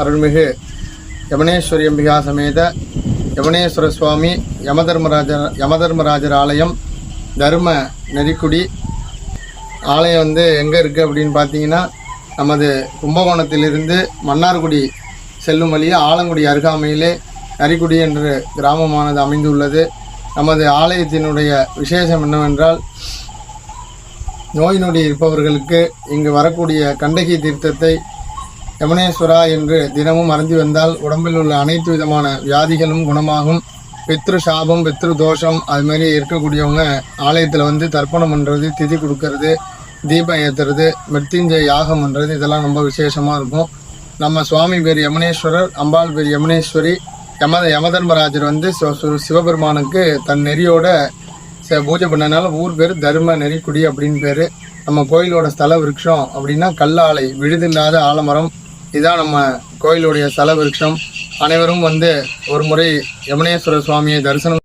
அருள்மிகு யமனேஸ்வரி அம்பிகா சமேத யமனேஸ்வர சுவாமி யமதர்மராஜர் யமதர்மராஜர் ஆலயம் தர்ம நெறிக்குடி. ஆலயம் வந்து எங்கே இருக்குது அப்படின்னு பார்த்தீங்கன்னா நமது கும்பகோணத்திலிருந்து மன்னார்குடி செல்லும் வழியே ஆலங்குடி அருகாமையிலே நரிக்குடி என்ற கிராமமானது அமைந்துள்ளது. நமது ஆலயத்தினுடைய விசேஷம் என்னவென்றால் நோய் நொடி இருப்பவர்களுக்கு இங்கு வரக்கூடிய கண்டகி தீர்த்தத்தை யமுனேஸ்வரா என்று தினமும் அருந்தி வந்தால் உடம்பில் உள்ள அனைத்து விதமான வியாதிகளும் குணமாகும். பித்ரு சாபம் பித்ரு தோஷம் அது மாதிரி இருக்கக்கூடியவங்க ஆலயத்தில் வந்து தர்ப்பணம் பண்ணுறது திதி கொடுக்கறது தீபம் ஏற்றுறது மிருத்யுஞ்சய யாகம் பண்ணுறது இதெல்லாம் ரொம்ப விசேஷமாக இருக்கும். நம்ம சுவாமி பேர் யமுனேஸ்வரர் அம்பாள் பேர் யமுனேஸ்வரி. யம யமதர்மராஜர் வந்து சிவபெருமானுக்கு தன் நெறியோட ச- பூஜை பண்ணனால ஊர் பேர் தர்ம நெறிக்குடி அப்படின்னு பேர். நம்ம கோயிலோட ஸ்தல விருட்சம் அப்படின்னா கல்லாலை விழுதில்லாத ஆலமரம் இதான் நம்ம கோயிலுடைய ஸ்தல விருட்சம் அனைவரும் வந்து ஒரு முறை யமுனேஸ்வர சுவாமியை தரிசனம்